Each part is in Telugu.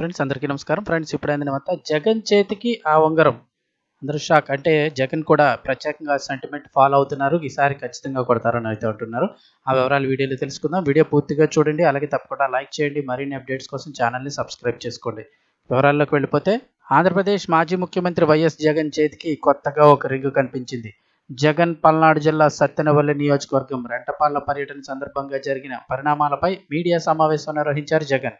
ఫ్రెండ్స్ అందరికీ నమస్కారం. ఫ్రెండ్స్ ఇప్పుడు అందిన జగన్ చేతికి ఆ ఉంగరం. అందరూ షాక్. అంటే జగన్ కూడా ప్రత్యేకంగా సెంటిమెంట్ ఫాలో అవుతున్నారు. ఈసారి ఖచ్చితంగా కొడతారని అయితే అంటున్నారు. ఆ వివరాలు వీడియోలో తెలుసుకుందాం. వీడియో పూర్తిగా చూడండి. అలాగే తప్పకుండా లైక్ చేయండి. మరిన్ని అప్డేట్స్ కోసం ఛానల్ని సబ్స్క్రైబ్ చేసుకోండి. వివరాల్లోకి వెళ్ళిపోతే ఆంధ్రప్రదేశ్ మాజీ ముఖ్యమంత్రి వైఎస్ జగన్ చేతికి కొత్తగా ఒక రింగు కనిపించింది. జగన్ పల్నాడు జిల్లా సత్యనవల్లి నియోజకవర్గం రెంటపాళ్ళ పర్యటన సందర్భంగా జరిగిన పరిణామాలపై మీడియా సమావేశం నిర్వహించారు జగన్.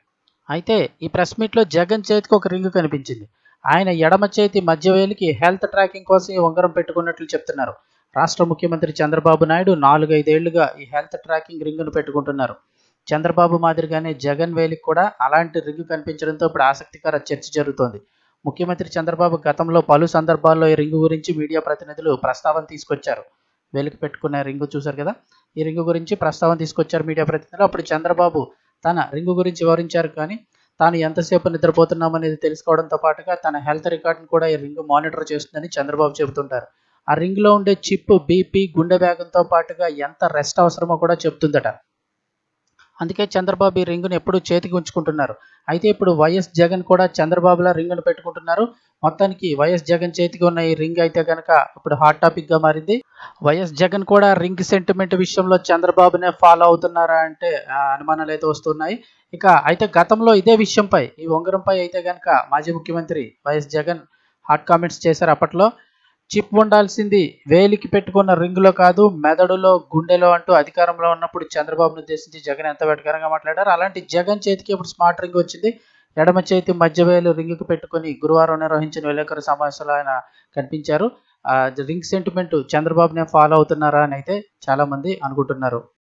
అయితే ఈ ప్రెస్ మీట్లో జగన్ చేతికి ఒక రింగు కనిపించింది. ఆయన ఎడమ చేతి మధ్యవేలికి హెల్త్ ట్రాకింగ్ కోసం ఈ ఉంగరం పెట్టుకున్నట్లు చెప్తున్నారు. రాష్ట్ర ముఖ్యమంత్రి చంద్రబాబు నాయుడు నాలుగైదేళ్ళుగా ఈ హెల్త్ ట్రాకింగ్ రింగును పెట్టుకుంటున్నారు. చంద్రబాబు మాదిరిగానే జగన్ వేలికి కూడా అలాంటి రింగు కనిపించడంతో ఇప్పుడు ఆసక్తికర చర్చ జరుగుతోంది. ముఖ్యమంత్రి చంద్రబాబు గతంలో పలు సందర్భాల్లో ఈ రింగు గురించి మీడియా ప్రతినిధులు ప్రస్తావన తీసుకొచ్చారు. వేలికి పెట్టుకున్న రింగు చూశారు కదా? ఈ రింగు గురించి ప్రస్తావన తీసుకొచ్చారు మీడియా ప్రతినిధులు. అప్పుడు చంద్రబాబు తన రింగు గురించి వివరించారు కానీ తాను ఎంతసేపు నిద్రపోతున్నామనేది తెలుసుకోవడంతో పాటుగా తన హెల్త్ రికార్డును కూడా ఈ రింగ్ మానిటర్ చేస్తుందని చంద్రబాబు చెబుతుంటారు. ఆ రింగ్లో ఉండే చిప్ బీపీ గుండె వేగంతో పాటుగా ఎంత రెస్ట్ అవసరమో కూడా చెప్తుందట అందుకే చంద్రబాబు ఈ రింగును ఎప్పుడూ చేతికి ఉంచుకుంటున్నారు. అయితే ఇప్పుడు వైఎస్ జగన్ కూడా చంద్రబాబులా రింగును పెట్టుకుంటున్నారు. మొత్తానికి వైఎస్ జగన్ చేతికి ఉన్న ఈ రింగ్ అయితే కనుక ఇప్పుడు హాట్ టాపిక్గా మారింది. వైఎస్ జగన్ కూడా రింగ్ సెంటిమెంట్ విషయంలో చంద్రబాబునే ఫాలో అవుతున్నారా అంటే అనుమానాలు అయితే వస్తున్నాయి. ఇక అయితే గతంలో ఇదే విషయంపై ఈ ఉంగరంపై అయితే కనుక మాజీ ముఖ్యమంత్రి వైఎస్ జగన్ హాట్ కామెంట్స్ చేశారు అప్పట్లో. చిప్ ఉండాల్సింది వేలికి పెట్టుకున్న రింగులో కాదు మెదడులో గుండెలో అంటూ అధికారంలో ఉన్నప్పుడు చంద్రబాబును ఉద్దేశించి జగన్ ఎంత వెటకరంగా మాట్లాడారు. అలాంటి జగన్ చేతికి ఇప్పుడు స్మార్ట్ రింగ్ వచ్చింది. ఎడమ చేతి మధ్య వేలు పెట్టుకుని పెట్టుకొని గురువారం నిర్వహించిన విలేకరుల సమావేశంలో ఆయన కనిపించారు. ఆ రింగ్ సెంటిమెంట్ చంద్రబాబునే ఫాలో అవుతున్నారా అని అయితే చాలా మంది అనుకుంటున్నారు.